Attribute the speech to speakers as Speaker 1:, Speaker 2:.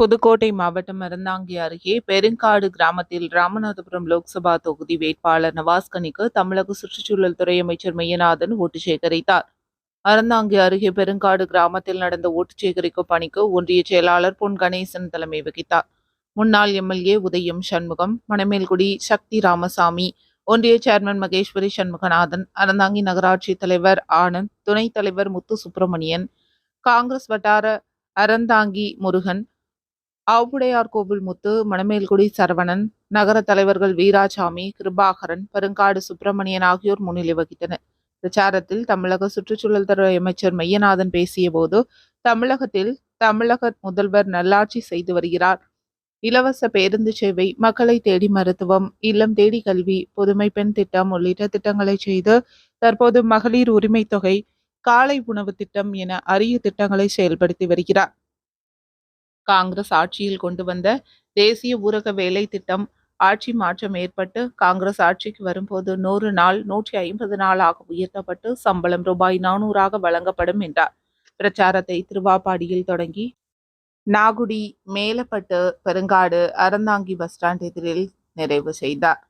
Speaker 1: புதுக்கோட்டை மாவட்டம் அறந்தாங்கி அருகே பெருங்காடு கிராமத்தில் ராமநாதபுரம் லோக்சபா தொகுதி வேட்பாளர் நவாஸ்கனிக்கு தமிழக சுற்றுச்சூழல் துறை அமைச்சர் மெய்யநாதன் ஓட்டு சேகரித்தார். அறந்தாங்கி அருகே பெருங்காடு கிராமத்தில் நடந்த ஓட்டு சேகரிக்கும் பணிக்கு ஒன்றிய செயலாளர் பொன் கணேசன் தலைமை வகித்தார். முன்னாள் எம்எல்ஏ உதயம் சண்முகம் மணமேல்குடி சக்தி ராமசாமி ஒன்றிய சேர்மன் மகேஸ்வரி சண்முகநாதன் அறந்தாங்கி நகராட்சி தலைவர் ஆனந்த் துணைத் தலைவர் முத்து சுப்பிரமணியன் காங்கிரஸ் வட்டார அறந்தாங்கி முருகன் ஆவுடையார் கோவில் முத்து மணமேல்குடி சரவணன் நகர தலைவர்கள் வீராசாமி கிருபாகரன் பெருங்காடு சுப்பிரமணியன் ஆகியோர் முன்னிலை வகித்தனர். பிரச்சாரத்தில் தமிழக சுற்றுச்சூழல் துறை அமைச்சர் மையநாதன் பேசிய போது தமிழகத்தில் தமிழக முதல்வர் நல்லாட்சி செய்து வருகிறார். இலவச பேருந்து சேவை மக்களை தேடி மருத்துவம் இல்லம் தேடி கல்வி புதுமை பெண் திட்டம் உள்ளிட்ட திட்டங்களை செய்து தற்போது மகளிர் உரிமை தொகை காலை உணவு திட்டம் என அரிய திட்டங்களை செயல்படுத்தி வருகிறார். காங்கிரஸ் ஆட்சியில் கொண்டு வந்த தேசிய ஊரக வேலை திட்டம் ஆட்சி மாற்றம் ஏற்பட்டு காங்கிரஸ் ஆட்சிக்கு வரும்போது நூறு நாள் நூற்றி ஐம்பது நாளாக உயர்த்தப்பட்டு சம்பளம் ரூபாய் நானூறாக வழங்கப்படும் என்றார். பிரச்சாரத்தை திருவாப்பாடியில் தொடங்கி நாகுடி மேலப்பட்டு பெருங்காடு அறந்தாங்கி பஸ் ஸ்டாண்ட் எதிரில் நிறைவு செய்தார்.